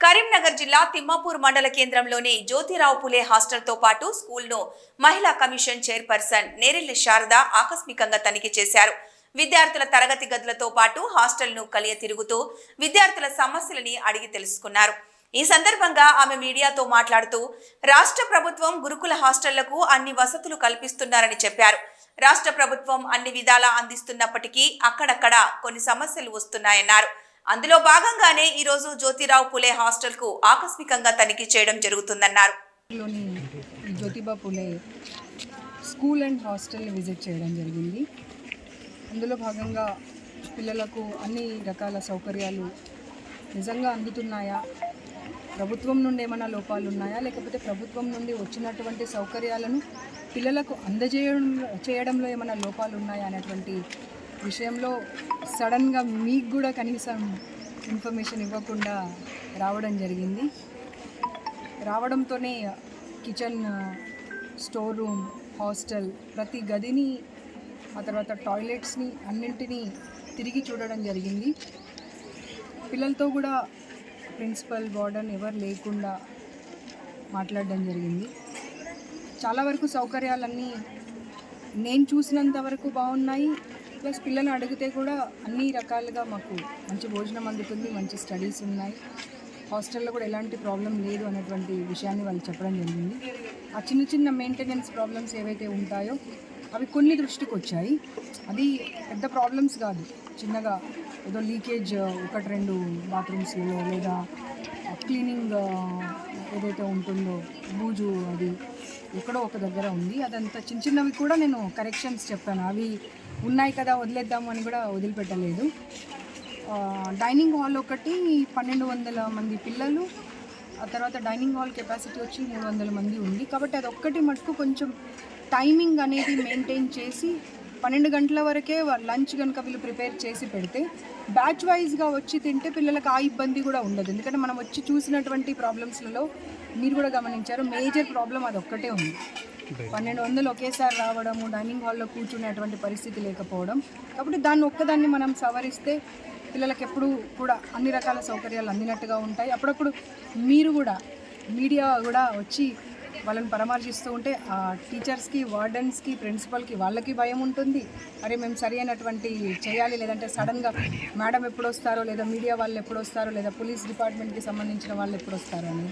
కరీంనగర్ జిల్లా తిమ్మాపూర్ మండల కేంద్రంలోని జ్యోతిరావు పులే హాస్టల్తో పాటు స్కూల్ను మహిళా కమిషన్ చైర్పర్సన్ నేరెల్లి శారద ఆకస్మికంగా తనిఖీ చేశారు. విద్యార్థుల తరగతి గదులతో పాటు హాస్టల్ను కలియ తిరుగుతూ విద్యార్థుల సమస్యలని అడిగి తెలుసుకున్నారు. ఈ సందర్భంగా ఆమె మీడియాతో మాట్లాడుతూ రాష్ట్ర ప్రభుత్వం గురుకుల హాస్టళ్ళకు అన్ని వసతులు కల్పిస్తున్నారని చెప్పారు. రాష్ట్ర ప్రభుత్వం అన్ని విధాలా అందిస్తున్నప్పటికీ అక్కడక్కడ కొన్ని సమస్యలు వస్తున్నాయన్నారు. అందులో భాగంగానే ఈరోజు జ్యోతిరావు పులే హాస్టల్కు ఆకస్మికంగా తనిఖీ చేయడం జరుగుతుందన్నారు. Jyotiba Phule school and hostel visit చేయడం జరిగింది. అందులో భాగంగా పిల్లలకు అన్ని రకాల సౌకర్యాలు నిజంగా అందుతున్నాయా? ప్రభుత్వం నుండి ఏమైనా లోపాలు ఉన్నాయా? లేకపోతే ప్రభుత్వం నుండి వచ్చినటువంటి సౌకర్యాలను పిల్లలకు అందజేయడం చేయడంలో ఏమైనా లోపాలు ఉన్నాయా? అనేటువంటి విషయంలో సడన్గా మీకు కూడా కనీసం ఇన్ఫర్మేషన్ ఇవ్వకుండా రావడం జరిగింది. రావడంతోనే కిచెన్ స్టోర్ రూమ్ హాస్టల్ ప్రతి గదిని ఆ తర్వాత టాయిలెట్స్ని అన్నింటినీ తిరిగి చూడడం జరిగింది. పిల్లలతో కూడా ప్రిన్సిపల్ వార్డన్ ఎవరు లేకుండా మాట్లాడడం జరిగింది. చాలా వరకు సౌకర్యాలన్నీ నేను చూసినంత వరకు బాగున్నాయి. ప్లస్ పిల్లలు అడిగితే కూడా అన్ని రకాలుగా మాకు మంచి భోజనం అందుతుంది మంచి స్టడీస్ ఉన్నాయి. హాస్టల్లో కూడా ఎలాంటి ప్రాబ్లం లేదు అనేటువంటి విషయాన్ని వాళ్ళు చెప్పడం జరిగింది. ఆ చిన్న చిన్న మెయింటెనెన్స్ ప్రాబ్లమ్స్ ఏవైతే ఉంటాయో అవి కొన్ని దృష్టికి వచ్చాయి. అది పెద్ద ప్రాబ్లమ్స్ కాదు. చిన్నగా ఏదో లీకేజ్ ఒకటి రెండు బాత్రూమ్స్లో లేదా క్లీనింగ్ ఏదైతే ఉంటుందో బూజు అది ఎక్కడో ఒక దగ్గర ఉంది. అదంతా చిన్న చిన్నవి కూడా నేను కరెక్షన్స్ చెప్పాను. అవి ఉన్నాయి కదా వదిలేద్దాము అని కూడా వదిలిపెట్టలేదు. డైనింగ్ హాల్ ఒకటి పన్నెండు వందల మంది పిల్లలు. ఆ తర్వాత డైనింగ్ హాల్ కెపాసిటీ వచ్చి మూడు వందల మంది ఉంది. కాబట్టి అది ఒక్కటి మటుకు కొంచెం టైమింగ్ అనేది మెయింటైన్ చేసి పన్నెండు గంటల వరకే లంచ్ కనుక వీళ్ళు ప్రిపేర్ చేసి పెడితే బ్యాచ్ వైజ్గా వచ్చి తింటే పిల్లలకు ఆ ఇబ్బంది కూడా ఉండదు. ఎందుకంటే మనం వచ్చి చూసినటువంటి ప్రాబ్లమ్స్లలో మీరు కూడా గమనించారు మేజర్ ప్రాబ్లం అది ఒక్కటే ఉంది. పన్నెండు వందలు ఒకేసారి రావడము డైనింగ్ హాల్లో కూర్చునేటువంటి పరిస్థితి లేకపోవడం. కాబట్టి దాన్ని ఒక్కదాన్ని మనం సవరిస్తే పిల్లలకి ఎప్పుడు కూడా అన్ని రకాల సౌకర్యాలు అందినట్టుగా ఉంటాయి. అప్పుడప్పుడు మీరు కూడా మీడియా కూడా వచ్చి వాళ్ళని పరామర్శిస్తూ ఉంటే ఆ టీచర్స్కి వార్డెన్స్కి ప్రిన్సిపల్కి వాళ్ళకి భయం ఉంటుంది. అరే మేము సరి అయినటువంటి చేయాలి లేదంటే సడన్గా మేడం ఎప్పుడు వస్తారో లేదా మీడియా వాళ్ళు ఎప్పుడు వస్తారో లేదా పోలీస్ డిపార్ట్మెంట్కి సంబంధించిన వాళ్ళు ఎప్పుడు వస్తారో అని.